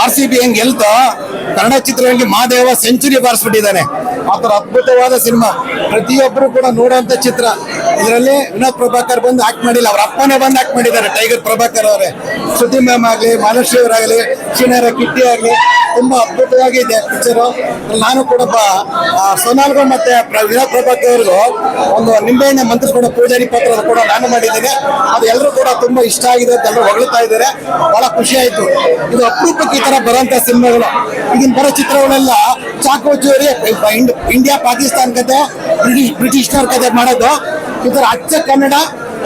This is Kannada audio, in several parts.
ಆರ್ ಸಿ ಬಿ ಹೆಂಗ್ ಗೆಲ್ತೋ? ಕನ್ನಡ ಚಿತ್ರರಂಗಿ ಮಹಾದೇವ ಸೆಂಚುರಿ ಬಾರಿಸ್ಬಿಟ್ಟಿದ್ದಾನೆ. ಥರ ಅದ್ಭುತವಾದ ಸಿನಿಮಾ. ಪ್ರತಿಯೊಬ್ಬರು ಕೂಡ ನೋಡುವಂತ ಚಿತ್ರ. ಇದರಲ್ಲಿ ವಿನೋದ್ ಪ್ರಭಾಕರ್ ಬಂದು ಆಕ್ಟ್ ಮಾಡಿಲ್ಲ. ಅವ್ರ ಅಪ್ಪನೇ ಬಂದು ಆಕ್ಟ್ ಮಾಡಿದ್ದಾರೆ. ಟೈಗರ್ ಪ್ರಭಾಕರ್ ಅವರೇ. ಸುದ್ದಿ ಮ್ಯಾಮ್ ಆಗಲಿ ಮಾನಶ್ರೀ ಅವರಾಗಲಿ ಶ್ರೀನರ ಕಿಟ್ಟಿ ಆಗಲಿ, ತುಂಬಾ ಅದ್ಭುತವಾಗಿದೆ ಪಿಕ್ಚರು ನಾನು ಕೂಡ ಸೋನಾಲ್ಗೂ ಮತ್ತೆ ವಿನೋದ್ ಪ್ರಭಾಕರ್ ಅವ್ರಿಗೂ ಒಂದು ನಿಂಬೆಹಣ್ಣೆ ಮಂತ್ರಿಸ್ಕೊಂಡ ಪೂಜಾರಿ ಪಾತ್ರ ಕೂಡ ನಾನು ಮಾಡಿದ್ದೀನಿ. ಅದು ಎಲ್ಲರೂ ಕೂಡ ತುಂಬಾ ಇಷ್ಟ ಆಗಿದೆ ಅಂತ ಎಲ್ಲರೂ ಹೊಗಳ್ತಾ ಇದ್ದಾರೆ. ಬಹಳ ಖುಷಿ ಆಯ್ತು. ಇದು ಅಪರೂಪಕ್ಕೆ ಈ ತರ ಬರುವಂತ ಸಿನಿಮಾಗಳು. ಈಗಿನ ಬರೋ ಚಿತ್ರಗಳೆಲ್ಲ ಚಾಕು ಚೋರಿ ಇಂಡಿಯಾ, ಪಾಕಿಸ್ತಾನ ಕತೆ ಬ್ರಿಟಿಷ್ ಬ್ರಿಟಿಷ್ನವ್ರ ಕತೆ ಮಾಡೋದು. ಈ ತರ ಅಚ್ಚ ಕನ್ನಡ,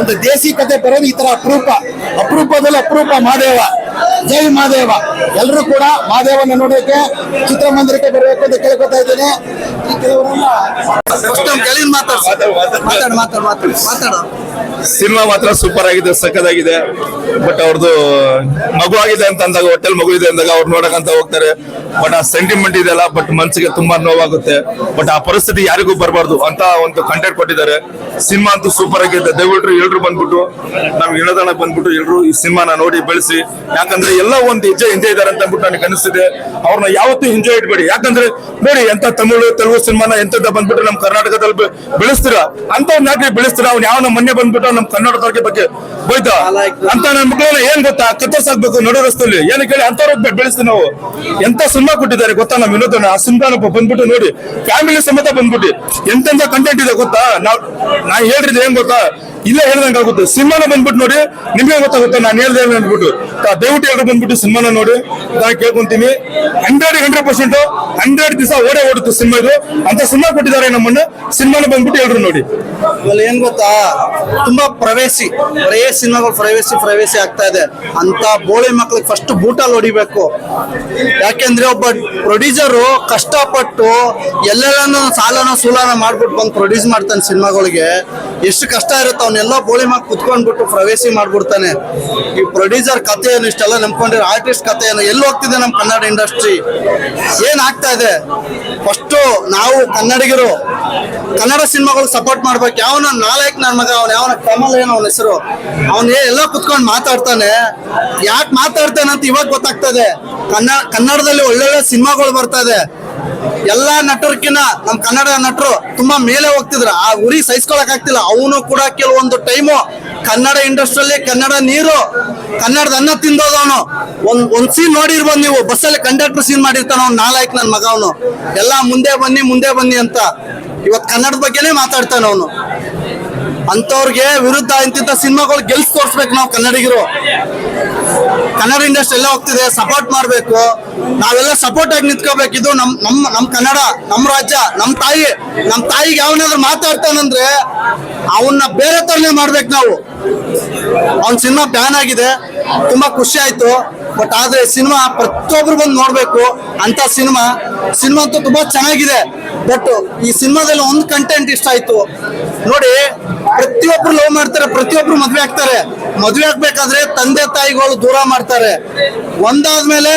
ಒಂದು ದೇಸಿ ಕತೆ ಬರೋದು ಈ ತರ ಅಪರೂಪ. ಅಪರೂಪದಲ್ಲಿ ಅಪರೂಪ ಮಾದೇವ. ಜೈ ಮಾದೇವ. ಎಲ್ಲರೂ ಕೂಡ ಮಾದೇವನ ನೋಡೋಕೆ ಚಿತ್ರಮಂದಿರಕ್ಕೆ ಬರಬೇಕು ಅಂತ ಕೇಳ್ಕೊತಾ ಇದ್ದೀನಿ. ಕೆಲವರೆಲ್ಲ ಸಿನಿಮಾ ಮಾತ್ರ ಸೂಪರ್ ಆಗಿದೆ ಸಕ್ಕದಾಗಿದೆ ಬಟ್ ಅವ್ರದ್ದು ಮಗು ಆಗಿದೆ ಅಂತ ಅಂದಾಗ ಹೋಟೆಲ್ ಮಗು ಇದೆ ಅಂದಾಗ ಅವ್ರು ನೋಡಕಂತ ಹೋಗ್ತಾರೆ. ಬಟ್ ಆ ಸೆಂಟಿಮೆಂಟ್ ಇದೆಲ್ಲ ಬಟ್ ಮನ್ಸಿಗೆ ತುಂಬಾ ನೋವಾಗುತ್ತೆ. ಬಟ್ ಆ ಪರಿಸ್ಥಿತಿ ಯಾರಿಗೂ ಬರಬಾರ್ದು ಅಂತ ಒಂದು ಕಂಟೆಂಟ್ ಕೊಟ್ಟಿದ್ದಾರೆ. ಸಿನಿಮಾ ಅಂತೂ ಸೂಪರ್ ಆಗಿದೆ. ದಯವಿಟ್ಟು ಎಲ್ರು ಬಂದ್ಬಿಟ್ಟು ನಮ್ಗೆ ಇಳದಣ ಬಂದ್ಬಿಟ್ಟು ಎಲ್ರು ಈ ಸಿನಿಮಾನ ನೋಡಿ ಬೆಳೆಸಿ. ಯಾಕಂದ್ರೆ ಎಲ್ಲ ಒಂದು ಹೆಜ್ಜೆ ಹಿಂದೆ ಇದಾರೆ ಅಂತ ಅಂದ್ಬಿಟ್ಟು ನನಗೆ ಅನಿಸ್ತಿದೆ. ಅವ್ರನ್ನ ಯಾವತ್ತೂ ಎಂಜಾಯ್ ಇಟ್ಬೇಡಿ ಯಾಕಂದ್ರೆ ನೋಡಿ ಎಂತ ತಮಿಳು ತೆಲುಗು ಸಿನಿಮಾನ ಎಂತದ ಬಂದ್ಬಿಟ್ಟು ನಮ್ ಕರ್ನಾಟಕದಲ್ಲಿ ಬೆಳೆಸ್ತೀರಾ? ಅಂತ ನಾಟಕ ಬೆಳೆಸ್ತೀರಾ? ಅವ್ನು ಯಾವ ನಮ್ಮ ಮೊನ್ನೆ ಬಂದ್ಬಿಟ್ಟು ನಮ್ ಕನ್ನಡದವ್ರಿಗೆ ಬಗ್ಗೆ ಬೈತ ಅಂತ ನನ್ ಮಕ್ಕಳನ್ನ ಏನ್ ಗೊತ್ತಾ? ಕತ್ತರ್ಸಾಕ್ಬೇಕು ನಡು ರಸ್ತೆಯಲ್ಲಿ ಏನಕ್ಕೆ ಕೇಳಿ ಅಂತವ್ರ ಬೆಳೆಸ್ತೀವಿ ನಾವು. ಎಂತ ಸಿನಿಮಾ ಕೊಟ್ಟಿದ್ದಾರೆ ಗೊತ್ತಾ ನಮ್ಮ ವಿನೋದನ? ಆ ಸಿನಿಮಾನ ಬಂದ್ಬಿಟ್ಟು ನೋಡಿ. ಫ್ಯಾಮಿಲಿ ಸಮೇತ ಬಂದ್ಬಿಟ್ಟು. ಎಂತೆಂತ ಕಂಟೆಂಟ್ ಇದೆ ಗೊತ್ತಾ? ನಾವ್ ನಾ ಹೇಳಿದ್ರೆ ಏನ್ ಗೊತ್ತಾ? ಇಲ್ಲ ಹೇಳ್ದಂಗೆ ಆಗುತ್ತೆ. ಸಿನಿಮಾನ ಬಂದ್ಬಿಟ್ಟು ನೋಡಿ. ನಿಮ್ಗೆ ಗೊತ್ತಾಗುತ್ತೆ? ನಾನು ಹೇಳ್ದೆ ಏನು ಅಂದ್ಬಿಟ್ಟು. ದಯವಿಟ್ಟು ಎಲ್ಲರೂ ಬಂದ್ಬಿಟ್ಟು ಸಿನಿಮಾನ ನೋಡಿ. ನಾನು ಕೇಳ್ಕೊಂತೀನಿ. ಹಂಡ್ರೆಡ್ ಹಂಡ್ರೆಡ್ ಪರ್ಸೆಂಟ್ ಹಂಡ್ರೆಡ್ ದಿವಸ ಓಡೇ ಓಡುತ್ತೆ ಸಿನಿಮಾ ಇದು. ಅಂತ ಸಿನಿಮಾ ಕೊಟ್ಟಿದ್ದಾರೆ ನಮ್ಮನ್ನ ಸಿನಿಮಾನ ಬಂದ್ಬಿಟ್ಟು ಹೇಳ್ರು ನೋಡಿ. ಇವಾಗ ಏನ್ ಗೊತ್ತಾ? ತುಂಬಾ ಪ್ರವೇಶಿ, ಬರೇ ಸಿನಿಮಾಗಳು ಪ್ರವೇಸಿ ಪ್ರವೇಸಿ ಆಗ್ತಾ ಇದೆ. ಅಂತ ಬೋಳಿ ಮಕ್ಳಿಗೆ ಫಸ್ಟ್ ಬೂಟಲ್ಲಿ ಹೊಡಿಬೇಕು. ಯಾಕೆಂದ್ರೆ ಒಬ್ಬ ಪ್ರೊಡ್ಯೂಸರು ಕಷ್ಟಪಟ್ಟು ಎಲ್ಲೆಲ್ಲನೂ ಸಾಲನ ಸೂಲನ ಮಾಡ್ಬಿಟ್ಟು ಬಂದು ಪ್ರೊಡ್ಯೂಸ್ ಮಾಡ್ತಾನೆ ಸಿನಿಮಾಗಳಿಗೆ. ಎಷ್ಟು ಕಷ್ಟ ಇರುತ್ತೆ ಅವನ್ನೆಲ್ಲ ಬೋಳಿ ಮಾಕ್ ಕುತ್ಕೊಂಡ್ಬಿಟ್ಟು ಪ್ರವೇಶಿ ಮಾಡ್ಬಿಡ್ತಾನೆ. ಈ ಪ್ರೊಡ್ಯೂಸರ್ ಕಥೆ ಏನು ಇಷ್ಟೆಲ್ಲ ನಂಬ್ಕೊಂಡಿರೋ ಆರ್ಟಿಸ್ಟ್ ಕಥೆ ಏನು ಎಲ್ಲಿ ಹೋಗ್ತಿದೆ ನಮ್ಮ ಕನ್ನಡ ಇಂಡಸ್ಟ್ರಿ ಏನಾಗ್ತಾ ಇದೆ? ಫಸ್ಟು ನಾವು ಕನ್ನಡಿಗರು, ಕನ್ನಡ ಸಿನಿಮಾಗಳು ಸಪೋರ್ಟ್ ಮಾಡ್ಬೇಕು. ಯಾವನ ನಾಲ್ಕು ನನ್ನ ಮಗ, ಅವನು ಯಾವನ ಕಮಲ್ ಏನು ಅವನ ಹೆಸರು. ಅವನು ಎಲ್ಲ ಕುತ್ಕೊಂಡು ಮಾತಾಡ್ತಾನೆ. ಯಾಕೆ ಮಾತಾಡ್ತಾನೆ ಅಂತ ಇವಾಗ ಗೊತ್ತಾಗ್ತದೆ ಕನ್ನಡ ಕನ್ನಡದಲ್ಲಿ ಒಳ್ಳೊಳ್ಳೆ ಸಿನಿಮಾಗಳು ಬರ್ತಾ ಇದೆ. ಎಲ್ಲಾ ನಟರ್ಕಿನ ನಮ್ ಕನ್ನಡ ನಟರು ತುಂಬಾ ಮೇಲೆ ಹೋಗ್ತಿದ್ರು. ಆ ಉರಿ ಸಹಿಸ್ಕೊಳಕ್ ಆಗ್ತಿಲ್ಲ. ಅವನು ಕೂಡ ಕೆಲವೊಂದು ಟೈಮು ಕನ್ನಡ ಇಂಡಸ್ಟ್ರಿಯಲ್ಲಿ ಕನ್ನಡ ನೀರು ಕನ್ನಡದ ಅನ್ನ ತಿಂದೋದವನು ಒಂದ್ ಒಂದ್ ಸೀನ್ ನೋಡಿರ್ಬೋದು ನೀವು. ಬಸ್ಸಲ್ಲಿ ಕಂಡಕ್ಟರ್ ಸೀನ್ ಮಾಡಿರ್ತಾನ ಅವ್ನು ನಾಲಾಯಕ್ ನನ್ ಮಗ ಅವನು. ಎಲ್ಲಾ ಮುಂದೆ ಬನ್ನಿ ಮುಂದೆ ಬನ್ನಿ ಅಂತ. ಇವತ್ ಕನ್ನಡದ ಬಗ್ಗೆನೇ ಮಾತಾಡ್ತಾನೆ ಅವನು. ಅಂತವ್ರಿಗೆ ವಿರುದ್ಧ ಇಂತಿಂತ ಸಿನಿಮಾಗಳು ಗೆಲ್ಸ್ ತೋರ್ಸ್ಬೇಕು ನಾವು ಕನ್ನಡಿಗರು. ಕನ್ನಡ ಇಂಡಸ್ಟ್ರಿ ಎಲ್ಲ ಹೋಗ್ತಿದೆ ಸಪೋರ್ಟ್ ಮಾಡಬೇಕು. ನಾವೆಲ್ಲ ಸಪೋರ್ಟ್ ಆಗಿ ನಿಂತ್ಕೋಬೇಕು. ಇದು ನಮ್ ನಮ್ ನಮ್ ಕನ್ನಡ, ನಮ್ ರಾಜ್ಯ, ನಮ್ ತಾಯಿ, ನಮ್ ತಾಯಿಗೆ ಯಾವನಾದ್ರೂ ಮಾತಾಡ್ತಾನಂದ್ರೆ ಅವನ್ನ ಬೇರೆ ತರನೇ ಮಾಡ್ಬೇಕು ನಾವು. ಅವ್ನ ಸಿನಿಮಾ ಬ್ಯಾನ್ ಆಗಿದೆ. ತುಂಬಾ ಖುಷಿ ಆಯ್ತು. ಬಟ್ ಆದ್ರೆ ಸಿನಿಮಾ ಪ್ರತಿಯೊಬ್ರು ಬಂದು ನೋಡ್ಬೇಕು. ಅಂತ ಸಿನಿಮಾ ಸಿನಿಮಾ ಅಂತೂ ತುಂಬಾ ಚೆನ್ನಾಗಿದೆ. ಬಟ್ ಈ ಸಿನಿಮಾದಲ್ಲಿ ಒಂದು ಕಂಟೆಂಟ್ ಇಷ್ಟ ಆಯ್ತು. ನೋಡಿ ಪ್ರತಿಯೊಬ್ರು ಲವ್ ಮಾಡ್ತಾರೆ, ಪ್ರತಿಯೊಬ್ರು ಮದ್ವೆ ಆಗ್ತಾರೆ. ಮದ್ವೆ ಆಗ್ಬೇಕಾದ್ರೆ ತಂದೆ ತಾಯಿಗಳು ದೂರ ಮಾಡ್ತಾರೆ. ಒಂದಾದ್ಮೇಲೆ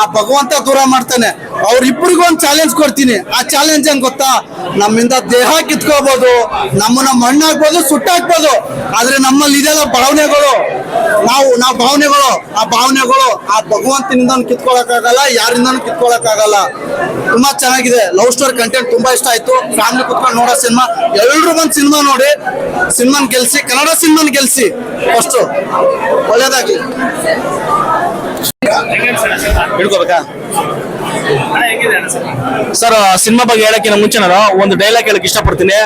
ಆ ಭಗವಂತ ದೂರ ಮಾಡ್ತಾನೆ. ಅವ್ರಿಬ್ರಿಗೂ ಒಂದು ಚಾಲೆಂಜ್ ಕೊಡ್ತೀನಿ. ಆ ಚಾಲೆಂಜ್ ಹೆಂಗ್ ಗೊತ್ತಾ? ನಮ್ಮಿಂದ ದೇಹ ಕಿತ್ಕೋಬಹುದು ನಮ್ಮನ್ನ ಮಣ್ಣಾಗ್ಬೋದು, ಸುಟ್ಟಾಕ್ಬೋದು. ಆದ್ರೆ ನಮ್ಮಲ್ಲಿ ಇದೆಲ್ಲ ಭಾವನೆಗಳು. ನಾವು ನಾವು ಭಾವನೆಗಳು, ಆ ಭಾವನೆಗಳು, ಆ ಭಗವಂತನಿಂದ ಕಿತ್ಕೊಳಕ್ಕಾಗಲ್ಲ ಯಾರಿಂದನೂ ಕಿತ್ಕೊಳಕ್ಕಾಗಲ್ಲ ತುಂಬಾ ಚೆನ್ನಾಗಿದೆ. ಲವ್ ಸ್ಟೋರಿ ಕಂಟೆಂಟ್ ತುಂಬಾ ಇಷ್ಟ ಆಯ್ತು. ಫ್ಯಾಮಿಲಿ ಕುತ್ಕೊಂಡು ನೋಡೋ ಸಿನಿಮಾ ಎಲ್ರು ಬಂದು ಸಿನಿಮಾ ನೋಡಿ. ಸಿನಿಮಾನ್ ಗೆಲ್ಸಿ, ಕನ್ನಡ ಸಿನಿಮಾನ್ ಗೆಲ್ಸಿ. ಫಸ್ಟ್ ಒಳ್ಳೇದಾಗ್ಲಿ. ಹಿಡ್ಕೋಬೇಕಾ ಸರ್ ಸಿನಿಮಾ ಬಗ್ಗೆ ಹೇಳಕ್ಕಿಂತ ಮುಂಚೆ ನಾನು ಒಂದು ಡೈಲಾಗ್ ಹೇಳಕ್ ಇಷ್ಟಪಡ್ತೀನಿ.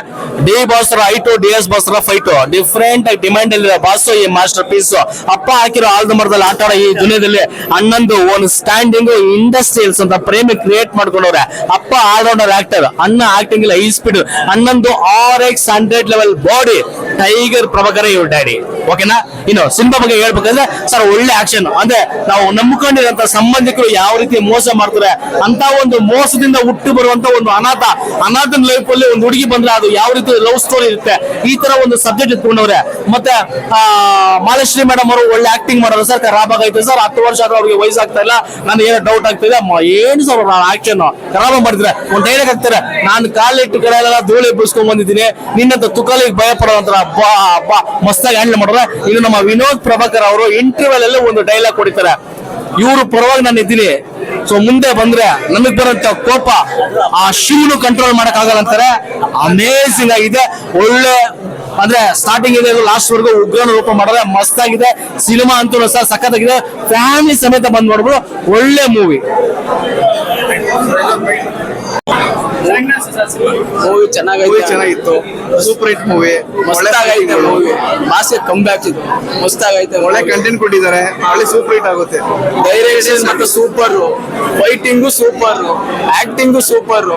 ಡಿ ಬಾಸ್ರ ಐಟು D S boss fight different demand ಅಲ್ಲಿ ಬಾಸ್, ಈ ಮಾಸ್ಟರ್ ಪೀಸ್ ಅಪ್ಪ ಹಾಕಿರೋ ಆಲ್ದ ಮರದಲ್ಲಿ ಆಟ ಆಡೋ ಈ ದುನಿಯಾದಲ್ಲಿ ಅಣ್ಣಂದು ಒಂದು ಸ್ಟ್ಯಾಂಡಿಂಗ್ ಇಂಡಸ್ಟ್ರಿಯಲ್ಸ್ ಅಂತ ಪ್ರೇಮಿ ಕ್ರಿಯೇಟ್ ಮಾಡ್ಕೊಂಡವ್ರೆ. ಅಪ್ಪ ಆಲ್ರೌಂಡರ್ ಆಕ್ಟರ್ ಅಣ್ಣ acting high speed ಅಣ್ಣಂದು R X hundred level body Tiger Prabhakar ಇವ್ರ ಡ್ಯಾಡಿ ಓಕೆನಾ ಇನ್ನು ಸಿನಿಮಾ ಬಗ್ಗೆ ಹೇಳ್ಬೇಕಂದ್ರೆ, ಸರ್, ಒಳ್ಳೆ ಆಕ್ಷನ್ ಅಂದ್ರೆ ನಾವು ನಂಬಿಕೊಂಡಿರೋ ಸಂಬಂಧಿಕರು ಯಾವ ರೀತಿ ಮೋಸ ಮಾಡ್ತಾರೆ ಅಂತ ಒಂದು ಮೋಸದಿಂದ ಹುಟ್ಟು ಬರುವಂತ ಒಂದು ಅನಾಥ, ಅನಾಥನ ಲೈಫ್ ಅಲ್ಲಿ ಒಂದು ಹುಡುಗಿ ಬಂದ್ರೆ ಅದು ಯಾವ ರೀತಿ ಲವ್ ಸ್ಟೋರಿ ಇರುತ್ತೆ? ಈ ತರ ಒಂದು ಸಬ್ಜೆಕ್ಟ್ ಇಟ್ಕೊಂಡವ್ರೆ. ಮತ್ತೆ, ಆ, ಮಾಲಶ್ರೀ ಮೇಡಮ್ ಅವರು ಒಳ್ಳೆ ಆಕ್ಟಿಂಗ್ ಮಾಡೋರು ಸರ್, ಖರಾಬ್ ಆಗೈತೆ ಸರ್, ಹತ್ತು ವರ್ಷ ಆದ್ರೂ ಅವ್ರಿಗೆ ವಯಸ್ಸಾಗ್ತಾ ಇಲ್ಲ ನಾನು ಏನೋ ಡೌಟ್ ಆಗ್ತಿದೆ ಏನು ಸರ್ ಆಕ್ಷನ್ ಖರಾಬ್ ಮಾಡಿದ್ರೆ. ಒಂದು ಡೈಲಾಗ್ ಹಾಕ್ತಾರೆ, ನಾನು ಕಾಲಿಟ್ಟು ಕಡೆಯಲ್ಲ ಧೂಳಿ ಬಿಡಿಸ್ಕೊಂಡ್ ಬಂದಿದ್ದೀನಿ. ನಿನ್ನಂತ ತುಕಾಲಿಗೆ ಭಯ ಪಡೋದಂತರ ಬಾ ಬಾ, ಮಸ್ತಾಗಿ ಹ್ಯಾಂಡಲ್ ಮಾಡಿದ್ರೆ. ಇದು ನಮ್ಮ ವಿನೋದ್ ಪ್ರಭಾಕರ್ ಅವರು ಇಂಟರ್ವ್ಯೂ ಅಲ್ಲಿ ಒಂದು ಡೈಲಾಗ್ ಕೊಡಿತಾರೆ. ಇವ್ರು ಪರವಾಗಿ ನಾನು ಇದ್ದೀನಿ. ಸೊ ಮುಂದೆ ಬಂದ್ರೆ ನಮಗ್ ಬರೋಂತ ಕೋಪ ಆ ಶಿವನು ಕಂಟ್ರೋಲ್ ಮಾಡಕ್ ಆಗಲ್ಲ ಅಂತಾರೆ. ಅಮೇಸಿಂಗ್ ಆಗಿದೆ. ಒಳ್ಳೆ, ಅಂದ್ರೆ ಸ್ಟಾರ್ಟಿಂಗ್ ಇದೆ ಲಾಸ್ಟ್ ವರ್ಗು ಉಗ್ರನ ರೂಪ ಮಾಡಿದ್ರೆ ಮಸ್ತ್ ಆಗಿದೆ. ಸಿನಿಮಾ ಅಂತೂ ಸಹ ಸಖತ್ತಾಗಿದೆ ಫ್ಯಾಮಿಲಿ ಸಮೇತ ಬಂದ್ ನೋಡ್ಬೋದು ಒಳ್ಳೆ ಮೂವಿ ಮೂವಿ ಚೆನ್ನಾಗೈತೆ. ಮೂವಿ ಚೆನ್ನಾಗಿತ್ತು. ಸೂಪರ್ ಹಿಟ್ ಮೂವಿ ಮಸ್ತಾಗೈತೆ ಮೂವಿ. ಮಾಸೆ ಕಮ್ ಬ್ಯಾಕ್ ಇದು ಮಸ್ತಾಗೈತೆ ಒಳ್ಳೆ ಕಂಟೆಂಟ್ ಕೊಟ್ಟಿದ್ದಾರೆ. ಒಳ್ಳೆ ಸೂಪರ್ ಹಿಟ್ ಆಗುತ್ತೆ. ಡೈರೆಕ್ಷನ್ ಮತ್ತು super fighting super acting super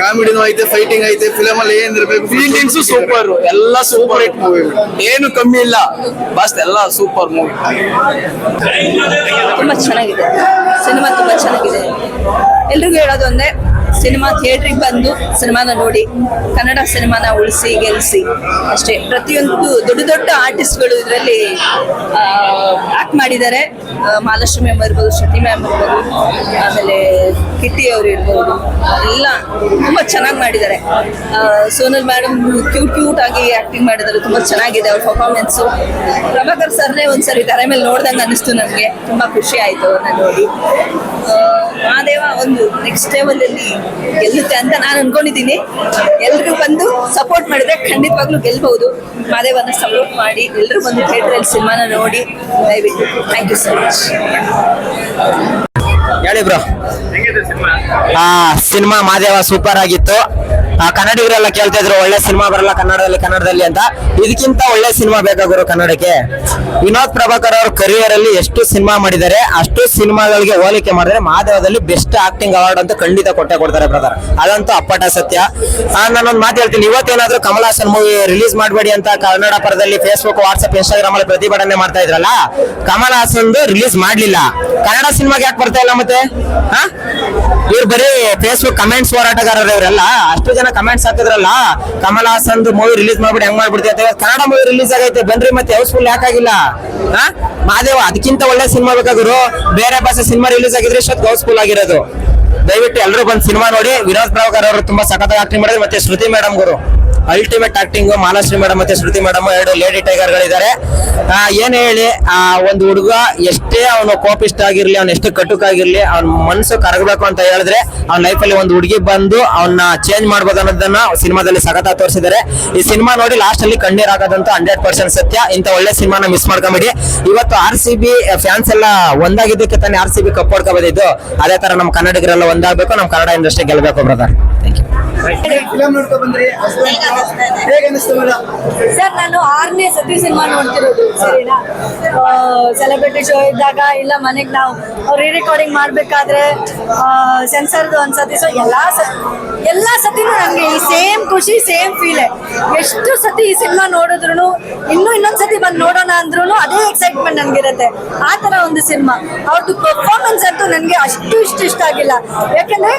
ಕಾಮಿಡಿನೂ ಐತೆ ಫೈಟಿಂಗ್ ಐತೆ ಫಿಲಮ್ ಅಲ್ಲಿ ಏನ್ ಇರ್ಬೇಕು ಫೀಲಿಂಗ್ಸ್ ಸೂಪರ್ ಎಲ್ಲ ಸೂಪರ್ ಹಿಟ್ ಮೂವಿ ಏನು ಕಮ್ಮಿ ಇಲ್ಲ. ಬಸ್ ಎಲ್ಲ ಸೂಪರ್ ಮೂವಿ ತುಂಬಾ ಚೆನ್ನಾಗಿದೆ. ಸಿನಿಮಾ ತುಂಬಾ ಚೆನ್ನಾಗಿದೆ. ಎಲ್ರಿಗೂ ಹೇಳೋದು ಒಂದೇ ಸಿನಿಮಾ ಥಿಯೇಟ್ರಿಗೆ ಬಂದು ಸಿನಿಮಾನ ನೋಡಿ, ಕನ್ನಡ ಸಿನಿಮಾನ ಉಳಿಸಿ ಗೆಲ್ಲಿಸಿ ಅಷ್ಟೇ. ಪ್ರತಿಯೊಂದು ದೊಡ್ಡ ದೊಡ್ಡ ಆರ್ಟಿಸ್ಟ್ಗಳು ಇದರಲ್ಲಿ ಆಕ್ಟ್ ಮಾಡಿದ್ದಾರೆ. ಮಹಾಲಕ್ಷ್ಮಿ ಮ್ಯಾಮ್ ಇರ್ಬೋದು, ಶ್ರುತಿ ಮ್ಯಾಮ್ ಇರ್ಬೋದು, ಆಮೇಲೆ ಕಿಟ್ಟಿ ಅವರು ಇರ್ಬೋದು, ಎಲ್ಲ ತುಂಬ ಚೆನ್ನಾಗಿ ಮಾಡಿದ್ದಾರೆ. ಸೋನಲ್ ಮೇಡಮ್ ಕ್ಯೂಟ್ ಕ್ಯೂಟ್ ಆಗಿ ಆಕ್ಟಿಂಗ್ ಮಾಡಿದ್ದಾರೆ. ತುಂಬ ಚೆನ್ನಾಗಿದೆ ಅವ್ರ ಪರ್ಫಾರ್ಮೆನ್ಸು ಪ್ರಭಾಕರ್ ಸರ್ನೇ ಒಂದ್ಸರಿ ತರ ಮೇಲೆ ನೋಡ್ದಂಗೆ ಅನಿಸ್ತು ನನಗೆ ತುಂಬ ಖುಷಿ ಆಯಿತು ಅವ್ರನ್ನ ನೋಡಿ. ಮಹಾದೇವ, ಒಂದು ನೆಕ್ಸ್ಟ್ ಲೆವೆಲಲ್ಲಿ ಗೆಲ್ಲುತ್ತೆ ಅಂತ ನಾನು ಅನ್ಕೊಂಡಿದ್ದೀನಿ. ಎಲ್ಲರೂ ಬಂದು ಸಪೋರ್ಟ್ ಮಾಡಿದ್ರೆ ಖಂಡಿತವಾಗ್ಲೂ ಗೆಲ್ಬಹುದು. ಮಾದೇವನ್ನ ಸಪೋರ್ಟ್ ಮಾಡಿ ಎಲ್ಲರೂ ಬಂದು ಥಿಯೇಟ್ರಲ್ಲಿ ಸಿನಿಮಾನ ನೋಡಿ ದಯವಿಟ್ಟು. ಥ್ಯಾಂಕ್ ಯು ಸೊ ಮಚ್ ಹೇಳಿ ಬ್ರೋ ಆ ಸಿನಿಮಾ? ಮಾದೇವ ಸೂಪರ್ ಆಗಿತ್ತು. ಕನ್ನಡಿಗರೆಲ್ಲ ಕೇಳ್ತಾ ಇದ್ರು ಒಳ್ಳೆ ಸಿನಿಮಾ ಬರಲ್ಲ ಕನ್ನಡದಲ್ಲಿ ಕನ್ನಡದಲ್ಲಿ ಅಂತ. ಇದಕ್ಕಿಂತ ಒಳ್ಳೆ ಸಿನಿಮಾ ಬೇಕಾಗಿರೋ ಕನ್ನಡಕ್ಕೆ? ವಿನೋದ್ ಪ್ರಭಾಕರ್ ಅವ್ರ ಕರಿಯರ್ ಅಲ್ಲಿ ಎಷ್ಟು ಸಿನಿಮಾ ಮಾಡಿದ್ದಾರೆ ಅಷ್ಟು ಸಿನಿಮಾಗಳಿಗೆ ಹೋಲಿಕೆ ಮಾಡಿದ್ರೆ ಮಾಧವದಲ್ಲಿ ಬೆಸ್ಟ್ ಆಕ್ಟಿಂಗ್ ಅವಾರ್ಡ್ ಅಂತ ಖಂಡಿತ ಕೊಟ್ಟೆ ಕೊಡ್ತಾರೆ ಬ್ರದರ್. ಅದಂತೂ ಅಪ್ಪಟ ಸತ್ಯ. ಆ, ನಾನೊಂದು ಮಾತು ಹೇಳ್ತೀನಿ. ಇವತ್ತೇನಾದ್ರೂ ಕಮಲ್ ಹಾಸನ್ ಮೂವಿ ರಿಲೀಸ್ ಮಾಡಬೇಡಿ ಅಂತ ಕನ್ನಡ ಪರದಲ್ಲಿ ಫೇಸ್ಬುಕ್ ವಾಟ್ಸ್ಆಪ್ ಇನ್ಸ್ಟಾಗ್ರಾಮ್ ಅಲ್ಲಿ ಪ್ರತಿಭಟನೆ ಮಾಡ್ತಾ ಇದ್ರಲ್ಲ ಕಮಲ್ ಹಾಸನ್ ರಿಲೀಸ್ ಮಾಡ್ಲಿಲ್ಲ. ಕನ್ನಡ ಸಿನಿಮಾಗೆ ಯಾಕೆ ಬರ್ತಾ ಇಲ್ಲ ಮತ್ತೆ? ಇವ್ರು ಬರೀ ಫೇಸ್ಬುಕ್ ಕಮೆಂಟ್ಸ್ ಹೋರಾಟಗಾರರು ಇವರೆಲ್ಲ ಅಷ್ಟು ಜನ ಕಮೆಂಟ್ಸ್ ಹಾಕಿದ್ರಲ್ಲ? ಕಮಲ್ ಹಾಸನ್ ಮೂವಿ ರಿಲೀಸ್ ಮಾಡ್ಬಿಡಿ ಹೆಂಗ್ ಮಾಡ್ಬಿಡ್ತೀವಿ ಅಂತ ಕನ್ನಡ ಮೂವಿ ರಿಲೀಸ್ ಆಗೈತೆ ಬನ್ರಿ ಮತ್ತೆ ಹೌಸ್ಫುಲ್ ಯಾಕಾಗಿಲ್ಲ ಹಾ ಮಾದೇವ ಅದಕ್ಕಿಂತ ಒಳ್ಳೆ ಸಿನಿಮಾ ಬೇಕಾದ್ರು ಬೇರೆ ಭಾಷೆ ಸಿನಿಮಾ ರಿಲೀಸ್ ಆಗಿದ್ರೆ ಇಷ್ಟೊತ್ತು ಹೌಸ್ಫುಲ್ ಆಗಿರೋದು? ದಯವಿಟ್ಟು ಎಲ್ಲರೂ ಬಂದು ಸಿನಿಮಾ ನೋಡಿ. ವಿನೋದ್ ಪ್ರಭಾಕರ್ ಅವರು ತುಂಬಾ ಸಖತ್ ಆಕ್ಟಿಂಗ್ ಮಾಡಿದ್ರು. ಮತ್ತೆ ಶ್ರುತಿ ಮೇಡಮ್ ಗುರು. ಅಲ್ಟಿಮೇಟ್ ಆಕ್ಟಿಂಗ್ ಮಾಲಾಶ್ರೀ ಮೇಡಮ್ ಮತ್ತೆ ಶ್ರುತಿ ಮೇಡಮ್ ಎರಡು ಲೇಡಿ ಟೈಗರ್ ಗಳಿದ್ದಾರೆ. ಏನ್ ಹೇಳಿ, ಆ, ಒಂದು ಹುಡುಗ ಎಷ್ಟೇ ಅವನು ಕೋಪಿಸ್ಟ್ ಆಗಿರ್ಲಿ, ಅವ್ನ ಎಷ್ಟು ಕಟುಕಾಗಿರ್ಲಿ ಅವ್ನ ಮನಸ್ಸು ಕರಗಬೇಕು ಅಂತ ಹೇಳಿದ್ರೆ ಅವ್ನ ಅಲ್ಲಿ ಒಂದು ಹುಡುಗಿ ಬಂದು ಅವನ್ನ ಚೇಂಜ್ ಮಾಡ್ಬೋದು ಅನ್ನೋದನ್ನ ಸಿನಿಮಾದಲ್ಲಿ ಸಖತ್ ತೋರಿಸಿದ್ದಾರೆ. ಈ ಸಿನಿಮಾ ನೋಡಿ ಲಾಸ್ಟ್ ಅಲ್ಲಿ ಕಣ್ಣೀರ್ ಆಗೋದಂತ ಹಂಡ್ರೆಡ್ ಪರ್ಸೆಂಟ್ ಸತ್ಯ. ಇಂಥ ಒಳ್ಳೆ ಸಿನಿಮಾನ ಮಿಸ್ ಮಾಡ್ಕೊಂಬಿಡಿ. ಇವತ್ತು ಆರ್ ಸಿ ಬಿ ಫ್ಯಾನ್ಸ್ ಎಲ್ಲ ಒಂದಾಗಿದ್ದಕ್ಕೆ ತಾನೇ ಆರ್ ಸಿ ಬಿ ಕಪ್ ಹೊಡ್ಕೊ ಬಂದಿದ್ದು ಅದೇ ತರ ನಮ್ಮ ಕನ್ನಡಿಗರೆಲ್ಲ ಒಂದಾಗಬೇಕು ನಮ್ಮ ಕನ್ನಡ ಇಂಡಸ್ಟ್ರಿ ಗೆಲ್ಲಬೇಕು ಬ್ರದರ್ ಥ್ಯಾಂಕ್ ಯು ಫಿಲಮ್ ನೋಡ್ಕೊಂಡ್ ಬಂದ್ರಿ? ಹೇಗೆ ಅನಿಸ್ತು ಮೇಡಮ್ ಸರ್ ನಾನು ಆರನೇ ಸತಿ ಸಿನಿಮಾ ನೋಡ್ತಿರೋದು ಸರಿನಾ? ಸೆಲೆಬ್ರಿಟಿ ಶೋ ಇದ್ದಾಗ ಇಲ್ಲ ಮನೆಗೆ ನಾವು ರೀ ರೆಕಾರ್ಡಿಂಗ್ ಮಾಡಬೇಕಾದ್ರೆ ಸೆನ್ಸರ್ದು ಒಂದ್ಸತಿ. ಸೊ ಎಲ್ಲ ಸತಿ ಎಲ್ಲ ಸತಿನೂ ನನಗೆ ಈ ಸೇಮ್ ಖುಷಿ ಸೇಮ್ ಫೀಲೆ ಎಷ್ಟು ಸತಿ ಈ ಸಿನಿಮಾ ನೋಡಿದ್ರು ಇನ್ನೂ ಇನ್ನೊಂದು ಸತಿ ಬಂದು ನೋಡೋಣ ಅಂದ್ರೂ ಅದೇ ಎಕ್ಸೈಟ್ಮೆಂಟ್ ನನಗಿರುತ್ತೆ ಆ ಥರ ಒಂದು ಸಿನಿಮಾ ಅವ್ರದ್ದು ಪರ್ಫಾರ್ಮೆನ್ಸ್ ಅಂತೂ ನನಗೆ ಅಷ್ಟು ಇಷ್ಟ ಇಷ್ಟ ಆಗಿಲ್ಲ. ಯಾಕೆಂದ್ರೆ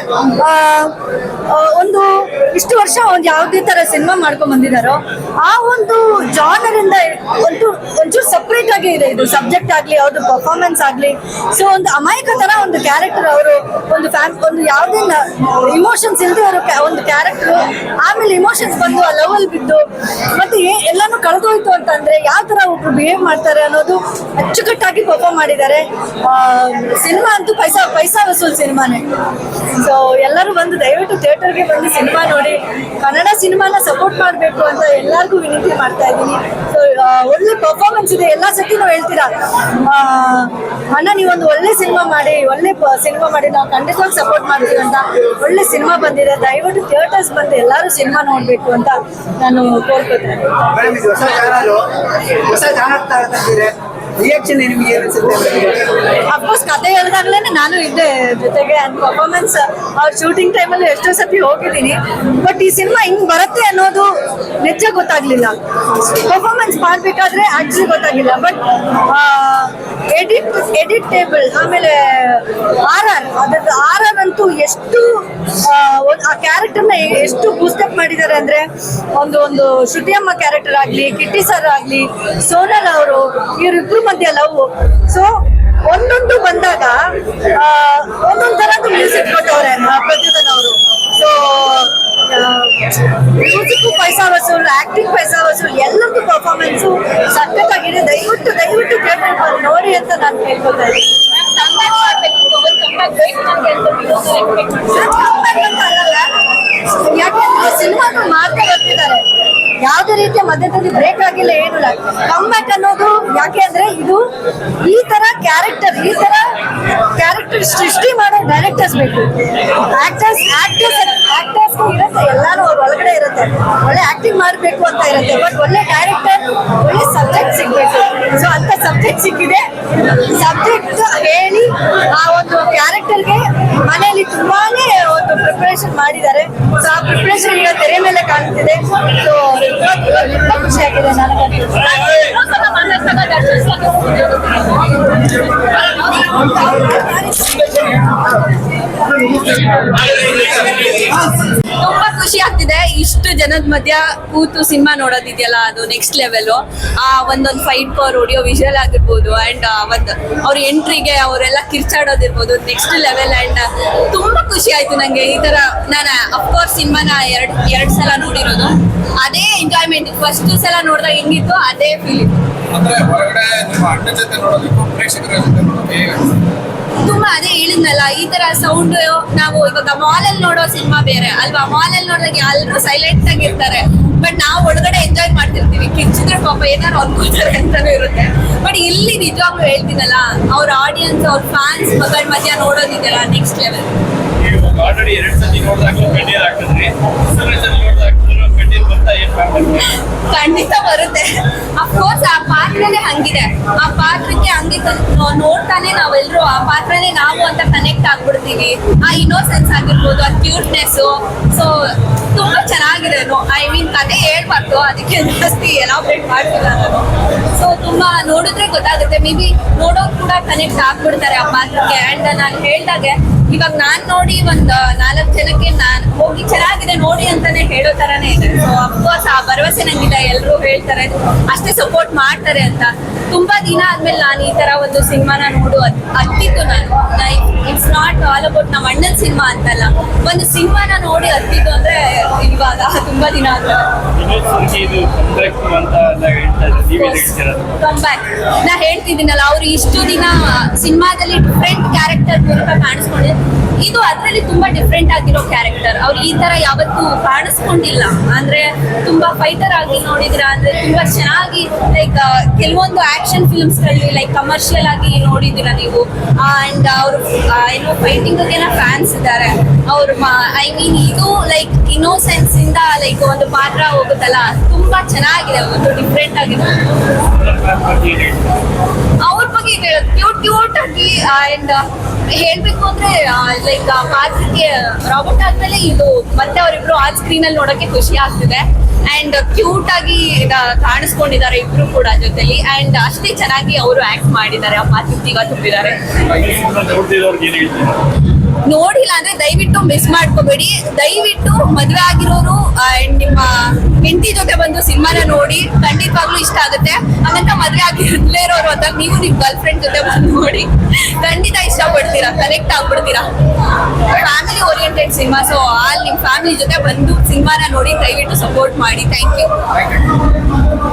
ಒಂದು ಇಷ್ಟು ವರ್ಷ ಒಂದು ಯಾವುದೇ ತರ ಸಿನಿಮಾ ಮಾಡ್ಕೊಂಡ್ ಬಂದಿದಾರೋ, ಆ ಒಂದು ಜಾನರ್ ಇಂದ ಒಂದು ಒಂಚೂರು ಸಪ್ರೇಟ್ ಆಗಿ ಇದೆ. ಇದು ಸಬ್ಜೆಕ್ಟ್ ಆಗ್ಲಿ ಅವ್ರದ್ದು ಪರ್ಫಾರ್ಮೆನ್ಸ್ ಆಗ್ಲಿ. ಸೊ ಒಂದು ಅಮಾಯಕ ತರ ಒಂದು ಕ್ಯಾರೆಕ್ಟರ್ ಅವರು, ಒಂದು ಫ್ಯಾನ್ ಒಂದು ಯಾವುದೇ ಇಮೋಷನ್ಸ್ ಇಲ್ದೇ ಅವರು ಒಂದು ಕ್ಯಾರೆಕ್ಟರ್ ಆಮೇಲೆ ಇಮೋಷನ್ಸ್ ಬಂದು ಆ ಲವ್ ಅಲ್ಲಿ ಬಿದ್ದು, ಮತ್ತೆ ಎಲ್ಲಾನು ಕಳೆದೋಯ್ತು ಅಂತಂದ್ರೆ ಯಾವ ತರ ಒಬ್ರು ಬಿಹೇವ್ ಮಾಡ್ತಾರೆ ಅನ್ನೋದು ಅಚ್ಚುಕಟ್ಟಾಗಿ ಪರ್ಫಾರ್ಮ್ ಮಾಡಿದ್ದಾರೆ. ಸಿನಿಮಾ ಅಂತೂ ಪೈಸಾ ಪೈಸಾ ವಸೂಲ್ ಸಿನಿಮಾನೇ ಸೊ ಎಲ್ಲರೂ ಬಂದು ದಯವಿಟ್ಟು ಥಿಯೇಟರ್ಗೆ ಬಂದು ಸಿನಿಮಾ ನೋಡಿ, ಕನ್ನಡ ಸಿನಿಮಾನ ಸಪೋರ್ಟ್ ಮಾಡಬೇಕು ಅಂತ ಎಲ್ಲರಿಗೂ ವಿನಂತಿ ಮಾಡ್ತಾ ಇದ್ದೀನಿ. ಸೊ ಒಳ್ಳೆ ಪರ್ಫಾರ್ಮೆನ್ಸ್ ಇದೆ. ಎಲ್ಲ ಸತಿನೂ ಹೇಳ್ತೀರಾ? ಅಣ್ಣ, ನೀವೊಂದು ಒಳ್ಳೆ ಸಿನಿಮಾ ಮಾಡಿ, ಒಳ್ಳೆ ಸಿನಿಮಾ ಮಾಡಿ, ನಾವು ಖಂಡಿತವಾಗಿ ಸಪೋರ್ಟ್ ಮಾಡ್ತೀವಿ ಅಂತ ಒಳ್ಳೆ ಸಿನಿಮಾ ಬಂದಿದೆ. ದಯವಿಟ್ಟು ಥಿಯೇಟರ್ಸ್ ಬಂದು ಎಲ್ಲರೂ ಸಿನಿಮಾ ನೋಡಬೇಕು ಅಂತ ನಾನು ಕೋರ್ಕೋತೇನೆ ರಿಯಾಕ್ಷನ್ ನಿಮಗೆ ಏನ್ ಅನ್ಸುತ್ತೆ ಅಫ್ಕೋರ್ಸ್ ಕತೆ ಹೇಳ್ದಾಗ್ಲೇ ನಾನು ಇದ್ದೆ ಜೊತೆಗೆ ಪರ್ಫಾರ್ಮೆನ್ಸ್ ಅವ್ರ ಶೂಟಿಂಗ್ ಟೈಮಲ್ಲಿ ಎಷ್ಟೋ ಸತಿ ಹೋಗಿದ್ದೀನಿ. ಬಟ್ ಈ ಸಿನಿಮಾ ಹಿಂಗ್ ಬರುತ್ತೆ ಅನ್ನೋದು ನಿಜ ಗೊತ್ತಾಗ್ಲಿಲ್ಲ. ಪರ್ಫಾರ್ಮೆನ್ಸ್ ಮಾಡ್ಬೇಕಾದ್ರೆ ಆಕ್ಚುಲಿ ಗೊತ್ತಾಗಿಲ್ಲ. ಬಟ್ ಎಡಿಟ್ ಎಡಿಟ್ ಟೇಬಲ್ ಆಮೇಲೆ ಆರ್ ಆರ್ ಅದ್ರದ್ದು ಆರ್ ಆರ್ ಅಂತೂ ಎಷ್ಟು ಆ, ಕ್ಯಾರೆಕ್ಟರ್ನ ಎಷ್ಟು ಬೂಸ್ಟಪ್ ಮಾಡಿದ್ದಾರೆ ಅಂದ್ರೆ ಒಂದು ಒಂದು ಶ್ರುತಿಯಮ್ಮ ಕ್ಯಾರೆಕ್ಟರ್ ಆಗ್ಲಿ ಕಿಟ್ಟಿ ಸರ್ ಆಗ್ಲಿ ಸೋನಲ್ ಅವರು ಇವರಿಬ್ರು ಮಧ್ಯೆ ಲವ್ ಸೊ ಒಂದೊಂದು ಬಂದಾಗ ಒಂದೊಂದ್ ತರದ್ದು ಮ್ಯೂಸಿಕ್ ಕೊಟ್ಟವ್ರೆ ಪ್ರದ್ಯುತನ್ ಅವರು. ಸೊ ಮ್ಯೂಸಿಕ್ ಪೈಸಾ ವಸೂಲ್ ಆಕ್ಟಿಂಗ್ ಪೈಸಾ ವಸೂಲ್ ಎಲ್ಲದೂ ಪರ್ಫಾರ್ಮೆನ್ಸು ಸಖತ್ತಾಗಿದೆ ದಯವಿಟ್ಟು ದಯವಿಟ್ಟು ಪೇಮೆಂಟ್ ಮಾಡಿ ನೋಡಿ ಅಂತ ನಾನು ಕೇಳ್ಕೊತಾ ಇದ್ದೀನಿ. ಯಾಕೆಂದ್ರೆ ಸಿನಿಮಾಗಳು ಮಾಡ್ತಾ ಬರ್ತಿದ್ದಾರೆ. ಯಾವುದೇ ರೀತಿಯ ಮಧ್ಯದಲ್ಲಿ ಬ್ರೇಕ್ ಆಗಿಲ್ಲ ಏನಿಲ್ಲ ಕಮ್ಬ್ಯಾಕ್ ಅನ್ನೋದು ಯಾಕೆ ಅಂದ್ರೆ ಇದು ಈ ತರ ಕ್ಯಾರೆಕ್ಟರ್ ಈ ತರ ಸೃಷ್ಟಿ ಮಾಡೋ ಡೈರೆಕ್ಟರ್ಸ್ ಬೇಕು. ಆಕ್ಟರ್ಸ್ ಆಕ್ಟರ್ಸ್ ಆಕ್ಟರ್ಸ್ ಇರುತ್ತೆ. ಎಲ್ಲರೂ ಅವ್ರ ಒಳಗಡೆ ಇರುತ್ತೆ. ಒಳ್ಳೆ ಆಕ್ಟಿಂಗ್ ಮಾಡಬೇಕು ಅಂತ ಇರುತ್ತೆ. ಬಟ್ ಒಳ್ಳೆ ಡೈರೆಕ್ಟರ್ ಒಳ್ಳೆ ಸಬ್ಜೆಕ್ಟ್ ಸಿಗ್ಬೇಕು. ಸೊ ಅಂತ ಸಬ್ಜೆಕ್ಟ್ ಸಿಕ್ಕಿದೆ. ಸಬ್ಜೆಕ್ಟ್ ಹೇಳಿ ಆ ಒಂದು ಕ್ಯಾರೆಕ್ಟರ್ಗೆ ಮನೆಯಲ್ಲಿ ತುಂಬಾನೇ ಒಂದು ಪ್ರಿಪರೇಷನ್ ಮಾಡಿದ್ದಾರೆ. ಸೊ ಆ ಪ್ರಿಪರೇಷನ್ ಈಗ ತೆರೆ ಮೇಲೆ ಕಾಣ್ತಿದೆ. ಸೊ ತುಂಬಾ ಖುಷಿ ಆಗಿದೆ ತುಂಬಾ ಖುಷಿ ಆಗ್ತಿದೆ. ಇಷ್ಟು ಜನದ ಮಧ್ಯ ಕೂತು ಸಿನಿಮಾ ನೋಡೋದಿದೆಯಲ್ಲ ಅದು ನೆಕ್ಸ್ಟ್ ಲೆವೆಲ್ ಆ ಒಂದೊಂದು ಫೈಟ್ ಪವರ್ ಆಡಿಯೋ ವಿಜುವಲ್ ಆಗಿರ್ಬೋದು ಅಂಡ್ ಒಂದು ಅವ್ರ ಎಂಟ್ರಿಗೆ ಅವರೆಲ್ಲ ಕಿರ್ಚಾಡೋದಿರ್ಬೋದು ನೆಕ್ಸ್ಟ್ ಲೆವೆಲ್ ಅಂಡ್ ತುಂಬಾ ಖುಷಿ ಆಯ್ತು ನಂಗೆ ಈ ತರ. ನಾನು ಅಫ್ಕೋರ್ಸ್ ಸಿನಿಮಾನ ಎರಡ್ ಎರಡ್ ಸಲ ನೋಡಿರೋದು. ಅದೇ ಎಂಜಾಯ್ಮೆಂಟ್ ಫಸ್ಟ್ ಸಲ ನೋಡಿದಾಗ ಹೆಂಗಿತ್ತು ಅದೇ ಫೀಲಿಂಗ್ ಅಂದ್ರೆ ತುಂಬಾ ಅದೇ ಹೇಳಿದ್ನಲ್ಲ, ಈ ತರ ಸೌಂಡ್ ನಾವು ಇವಾಗ ಮಾಲ್ ಅಲ್ಲಿ ನೋಡೋ ಸಿನಿಮಾ ಬೇರೆ ಅಲ್ವಾ? ಮಾಲ್ ಅಲ್ಲಿ ನೋಡಿದಾಗ ಎಲ್ಲರೂ ಸೈಲೆಂಟ್ ಆಗಿರ್ತಾರೆ ಬಟ್ ನಾವು ಒಳಗಡೆ ಎಂಜಾಯ್ ಮಾಡ್ತಿರ್ತೀವಿ. ಕಿಚ್ಚಿದ್ರೆ ಪಾಪ ಏನಾರು ಅನ್ಕೋತಾರೆ ಅಂತಾನೂ ಇರುತ್ತೆ. ಬಟ್ ಇಲ್ಲಿ ನಿಜವಾಗ್ಲೂ ಹೇಳ್ತೀನಲ್ಲ, ಅವ್ರ ಆಡಿಯನ್ಸ್ ಅವ್ರ ಫ್ಯಾನ್ಸ್ ಮಗಳ ಮಧ್ಯ ನೋಡೋದಿದೆಯಲ್ಲ ನೆಕ್ಸ್ಟ್ ಲೆವೆಲ್ ಆಲ್ರೆಡಿ ಸತಿ ಕಣ್ಣೀರ್ ಹಾಕಿದ್ರಿ ಮೂರನೇ ಖಂಡಿತ ಬರುತ್ತೆ. ಅಫ್ಕೋರ್ಸ್ ಆ ಪಾತ್ರನೇ ಹಂಗಿದೆ. ಆ ಪಾತ್ರಕ್ಕೆ ಹಂಗೆ ನೋಡ್ತಾನೆ ನಾವೆಲ್ಲರೂ ಆ ಪಾತ್ರನೇ ನಾವು ಅಂತ ಕನೆಕ್ಟ್ ಆಗ್ಬಿಡ್ತೀವಿ. ಆ ಇನ್ನೋಸೆನ್ಸ್ ಆಗಿರ್ಬೋದು, ಆ ಕ್ಯೂಟ್ನೆಸ್ ಸೊ ತುಂಬಾ ಚೆನ್ನಾಗಿದೆ ಐ ಮೀನ್ ಕತೆ ಹೇಳ್ಬಾರ್ದು. ಅದಕ್ಕೆ ಜಾಸ್ತಿ ಎಲಾಬ್ರೇಟ್ ಮಾಡ್ತಿಲ್ಲ ನಾನು. ಸೊ ತುಂಬಾ ನೋಡಿದ್ರೆ ಗೊತ್ತಾಗುತ್ತೆ. ಮೇ ಬಿ ನೋಡೋರು ಕೂಡ ಕನೆಕ್ಟ್ ಆಗ್ಬಿಡ್ತಾರೆ ಆ ಪಾತ್ರಕ್ಕೆ. ಅಂಡ್ ನಾನು ಹೇಳ್ದಾಗೆ ಇವಾಗ ನಾನ್ ನೋಡಿ ಒಂದ್ ನಾಲ್ಕು ಜನಕ್ಕೆ ನಾನ್ ಹೋಗಿ ಚೆನ್ನಾಗಿದೆ ನೋಡಿ ಅಂತಾನೆ ಹೇಳೋ ತರಾನೇ ಇದೆ. ಸೊ ಅಫ್ಕೋರ್ಸ್ ಆ ಭರವಸೆ ನಂಗಿದೆ ಎಲ್ಲರೂ ಹೇಳ್ತಾರೆ, ಅಷ್ಟೇ ಸಪೋರ್ಟ್ ಮಾಡ್ತಾರೆ ಅಂತ. ತುಂಬಾ ದಿನ ಆದ್ಮೇಲೆ ನಾನು ಈ ತರ ಒಂದು ಸಿನಿಮಾನ ನೋಡು ಹತ್ತಿತ್ತು ನಾನು. ಇಟ್ಸ್ ನಾಟ್ ಆಲ್ ಅಬೌಟ್ ನಮ್ಮ ಅಣ್ಣನ ಸಿನಿಮಾ ಅಂತಲ್ಲ. ಒಂದು ಸಿನಿಮಾನ ನೋಡಿ ಹತ್ತಿತ್ತು ಅಂದ್ರೆ ಇವಾಗ ತುಂಬಾ ದಿನ ಆದ್ಮೇಲೆ ಇದು ಕಂಬ್ಯಾಕ್ ಅಂತ ಎಲ್ಲ ಹೇಳ್ತೀರಾ ಬ್ಯಾಕ್ ನಾ ಹೇಳ್ತಿದ್ದೀನಲ್ಲ ಅವ್ರು ಇಷ್ಟು ದಿನ ಸಿನಿಮಾದಲ್ಲಿ ಡಿಫ್ರೆಂಟ್ ಕ್ಯಾರೆಕ್ಟರ್ ಮೂಲಕ ಕಾಣಿಸ್ಕೊಂಡೆ. ಇದು ಅದರಲ್ಲಿ ತುಂಬಾ ಡಿಫ್ರೆಂಟ್ ಆಗಿರೋ ಕ್ಯಾರೆಕ್ಟರ್ ಅವ್ರು ಈ ತರ ಯಾವತ್ತೂ ಕಾಣಿಸ್ಕೊಂಡಿಲ್ಲ. ಅಂದ್ರೆ ತುಂಬಾ ಫೈಟರ್ ಆಗಿ ನೋಡಿದ್ರ ಅಂದ್ರೆ ತುಂಬಾ ಚೆನ್ನಾಗಿ ಲೈಕ್ ಕೆಲವೊಂದು ಆಕ್ಷನ್ ಫಿಲ್ಮ್ಸ್ಗಳಲ್ಲಿ ಲೈಕ್ ಕಮರ್ಷಿಯಲ್ ಆಗಿ ನೋಡಿದಿರ ನೀವು. ಅಂಡ್ ಅವರು ಏನೋ ಫೈಟಿಂಗ್ ಫ್ಯಾನ್ಸ್ ಇದ್ದಾರೆ. ಅವ್ರು ಐ ಮೀನ್ ಇದು ಲೈಕ್ ಇನ್ನೋಸೆನ್ಸ್ ಇಂದ ಲೈಕ್ ಒಂದು ಪಾತ್ರ ಹೋಗುತ್ತಲ್ಲ ತುಂಬಾ ಚೆನ್ನಾಗಿದೆ ಒಂದು ಡಿಫ್ರೆಂಟ್ ಆಗಿದೆ. ಅವ್ರ ಬಗ್ಗೆ ಕ್ಯೂಟ್ ಕ್ಯೂಟ್ ಆಗಿ ಅಂಡ್ ಹೇಳ್ಬೇಕು ಅಂದ್ರೆ ಲೈಕ್ ಪಾತ್ರಕ್ಕೆ ರಾಬರ್ಟ್ ಆದ್ಮೇಲೆ ಇದು ಮತ್ತೆ ಅವರಿಬ್ರು ಆನ್ ಸ್ಕ್ರೀನ್ ಅಲ್ಲಿ ನೋಡಕ್ಕೆ ಖುಷಿ ಆಗ್ತಿದೆ. ಅಂಡ್ ಕ್ಯೂಟ್ ಆಗಿ ಕಾಣಿಸ್ಕೊಂಡಿದ್ದಾರೆ ಇಬ್ರು ಕೂಡ ಜೊತೆಲಿ. ಅಂಡ್ ಅಷ್ಟೇ ಚೆನ್ನಾಗಿ ಅವರು ಆಕ್ಟ್ ಮಾಡಿದ್ದಾರೆ. ಆ ಪಾತ್ರಕ್ಕೆ ಈಗ ತುಂಬಿದ್ದಾರೆ. ನೋಡಿಲ್ಲ ಅಂದ್ರೆ ದಯವಿಟ್ಟು ಮಿಸ್ ಮಾಡ್ಕೋಬೇಡಿ. ದಯವಿಟ್ಟು ಮದುವೆ ಆಗಿರೋರು ಅಂಡ್ ನಿಮ್ಮ ಹೆಂಡತಿ ಜೊತೆ ಬಂದು ಸಿನಿಮಾನ ನೋಡಿ. ಖಂಡಿತವಾಗ್ಲೂ ಇಷ್ಟ ಆಗುತ್ತೆ. ಹಾಗಂತ ಮದುವೆ ಆಗಿರ್ಲೇ ಇರೋರು ಅಂತ ನೀವು ನಿಮ್ ಗರ್ಲ್ ಫ್ರೆಂಡ್ ಜೊತೆ ಬಂದು ನೋಡಿ. ಖಂಡಿತ ಇಷ್ಟಪಡ್ತೀರಾ? ಕನೆಕ್ಟ್ ಆಗ್ಬಿಡ್ತೀರಾ? ಫ್ಯಾಮಿಲಿ ಓರಿಯೆಂಟೆಡ್ ಸಿನಿಮಾ ಸೊ ಅಲ್ಲಿ ನಿಮ್ ಫ್ಯಾಮಿಲಿ ಜೊತೆ ಬಂದು ಸಿನಿಮಾನ ನೋಡಿ, ದಯವಿಟ್ಟು ಸಪೋರ್ಟ್ ಮಾಡಿ. Thank you